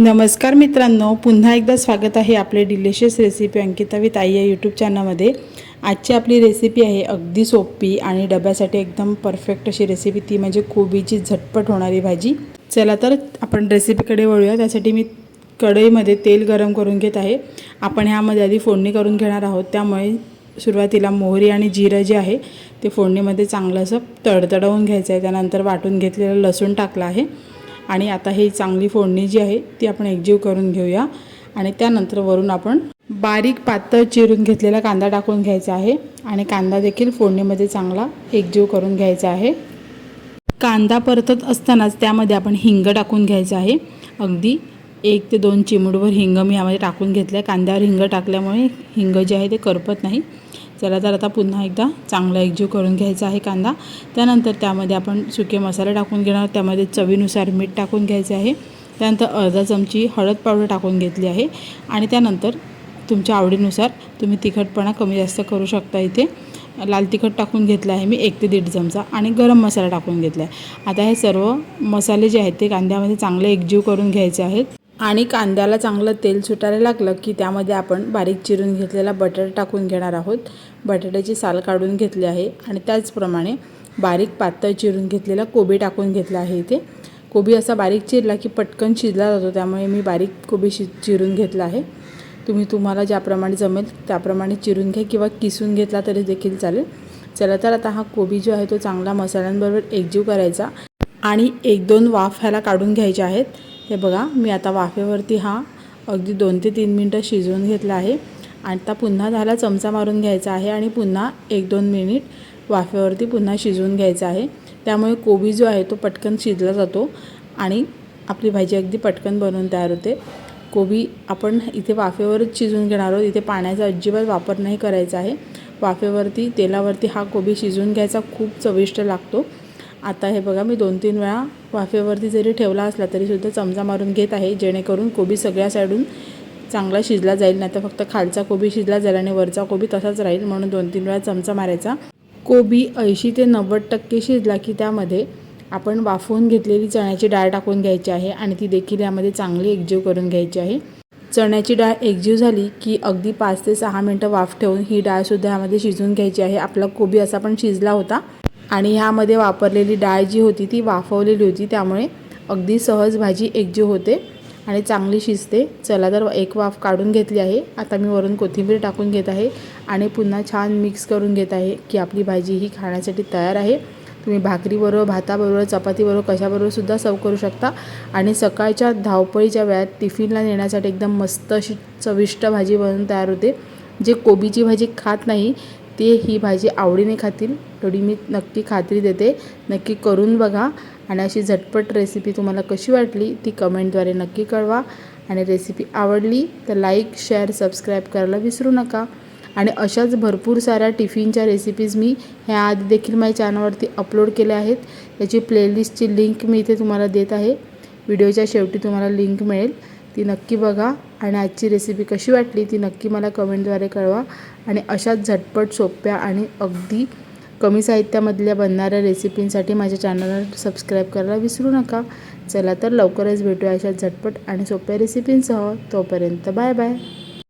नमस्कार मित्रांनो पुन्हा एकदा स्वागत आहे आपले delicious recipe Ankita with Aai या यूट्यूब चॅनलमध्ये आजची आपली रेसिपी आहे अगदी सोपी आणि डब्यासाठी एकदम परफेक्ट अशी रेसिपी ती म्हणजे कोबीची झटपट होणारी भाजी. चला तर आपण रेसिपीकडे वळूया. त्यासाठी मी कढईमध्ये तेल गरम करून घेत आहे. आपण ह्यामध्ये आधी फोडणी करून घेणार आहोत. त्यामुळे सुरुवातीला मोहरी आणि जिरं जे आहे ते फोडणीमध्ये चांगलं असं तडतडवून घ्यायचं आहे. त्यानंतर वाटून घेतलेलं लसूण टाकलं आहे. आणि आता ही चांगली फोडणी जी आहे ती आपण एकजीव करून घेऊया. आणि त्यानंतर वरून आपण बारीक पातळ चिरून घेतलेला कांदा टाकून घ्यायचा आहे. आणि कांदा देखील फोडणीमध्ये चांगला एकजीव करून घ्यायचा आहे. कांदा परतत असतानाच त्यामध्ये आपण हिंग टाकून घ्यायचं आहे. अगदी एक ते दोन चिमूडभर हिंग मी यामध्ये टाकून घेतलं आहे कांद्यावर हिंग टाकल्यामुळे हिंग जे आहे ते करपत नाही. चला तर आता पुन्हा एकदा चांगला एकजीव करून घ्यायचा आहे कांदा. त्यानंतर त्यामध्ये आपण सुके मसाले टाकून घेणार. त्यामध्ये चवीनुसार मीठ टाकून घ्यायचे आहे. त्यानंतर अर्धा चमची हळद पावडर टाकून घेतली आहे. आणि त्यानंतर तुमच्या आवडीनुसार तुम्ही तिखटपणा कमी जास्त करू शकता इथे. लाल तिखट टाकून घेतलं आहे मी एक ते दीड चमचा. आणि गरम मसाला टाकून घेतला आहे. आता हे सर्व मसाले जे आहेत ते कांद्यामध्ये चांगले एकजीव करून घ्यायचे आहेत. आणि कांद्याला चांगलं तेल सुटायला लागलं की त्यामध्ये आपण बारीक चिरून घेतलेला बटाटा टाकून घेणार आहोत. बटाट्याची साल काढून घेतली आहे आणि त्याचप्रमाणे बारीक पातळ चिरून घेतलेला कोबी टाकून घेतला आहे इथे. कोबी असा बारीक चिरला की पटकन शिजला जातो त्यामुळे मी बारीक कोबी शि चिरून घेतला आहे. तुम्ही तुम्हाला ज्याप्रमाणे जमेल त्याप्रमाणे चिरून घ्या किंवा किसून घेतला तरी देखील चालेल. चला तर आता हा कोबी जो आहे तो चांगला मसाल्यांबरोबर एकजीव करायचा आणि एक दोन वाफ ह्याला काढून घ्यायचे आहेत. हे बघा मी आता वाफेवरती हा अगदी दोन ते तीन मिनटं शिजवून घेतला आहे. आता पुन्हा त्याला चमचा मारून घ्यायचा आहे आणि पुन्हा एक दोन मिनिट वाफेवरती पुन्हा शिजवून घ्यायचा आहे. त्यामुळे कोबी जो आहे तो पटकन शिजला जातो आणि आपली भाजी अगदी पटकन बनवून तयार होते. कोबी आपण इथे वाफेवरच शिजून घेणार आहोत. इथे पाण्याचा अजिबात वापर नाही करायचा आहे. वाफेवरती तेलावरती हा कोबी शिजवून घ्यायचा खूप चविष्ट लागतो. आता हे बघा मी दोन तीन वेळा वाफेवरती जरी ठेवला असला तरीसुद्धा चमचा मारून घेत आहे जेणेकरून कोबी सगळ्या साईडून चांगला शिजला जाईल नाही तर फक्त खालचा कोबी शिजला जाईल आणि वरचा कोबी तसाच राहील म्हणून दोन तीन वेळा चमचा मारायचा. कोबी ऐंशी ते नव्वद टक्के शिजला की त्यामध्ये आपण वाफवून घेतलेली चण्याची डाळ टाकून घ्यायची आहे आणि ती देखील यामध्ये चांगली एकजीव करून घ्यायची आहे. चण्याची डाळ एकजीव झाली की अगदी पाच ते सहा मिनटं वाफ ठेवून ही डाळसुद्धा यामध्ये शिजवून घ्यायची आहे. आपला कोबी असा पण शिजला होता. आणि ह्यामध्ये वापरलेली डाळ जी होती ती वाफवलेली होती. त्यामुळे अगदी सहज भाजी एकजीव होते आणि चांगली शिजते. चला तर एक वाफ काढून घेतली आहे. आता मी वरून कोथिंबीर टाकून घेत आहे आणि पुन्हा छान मिक्स करून घेत आहे की आपली भाजी ही खाण्यासाठी तयार आहे. तुम्ही भाकरीबरोबर भाताबरोबर चपातीबरोबर कशाबरोबर सुद्धा सर्व करू शकता. आणि सकाळच्या धावपळीच्या वेळात टिफिनला नेण्यासाठी एकदम मस्त अशी चविष्ट भाजी बनवून तयार होते. जे कोबीची भाजी खात नाही ते ही भाजी आवडीने खातील. थोडी मी नक्की खात्री देते. नक्की करून बघा. आणि अशी झटपट रेसिपी तुम्हाला कशी वाटली ती कमेंटद्वारे नक्की कळवा. आणि रेसिपी आवडली तर लाईक शेअर सबस्क्राईब करायला विसरू नका. आणि अशाच भरपूर साऱ्या टिफिनच्या रेसिपीज मी ह्या आधी देखील माझ्या चॅनलवरती अपलोड केल्या आहेत. त्याची प्लेलिस्टची लिंक मी इथे तुम्हाला देत आहे. व्हिडिओच्या शेवटी तुम्हाला लिंक मिळेल. ती नक्की बघा आणि आजची रेसिपी कशी वाटली ती नक्की मला कमेंटद्वारे कळवा. आणि अशाच झटपट सोप्या आणि अगदी कमी साहित्यामधल्या बनणाऱ्या रेसिपींसाठी माझ्या चॅनलला सबस्क्राईब करायला विसरू नका. चला तर लवकरच भेटूया अशा झटपट आणि सोप्या रेसिपींसह तोपर्यंत बाय बाय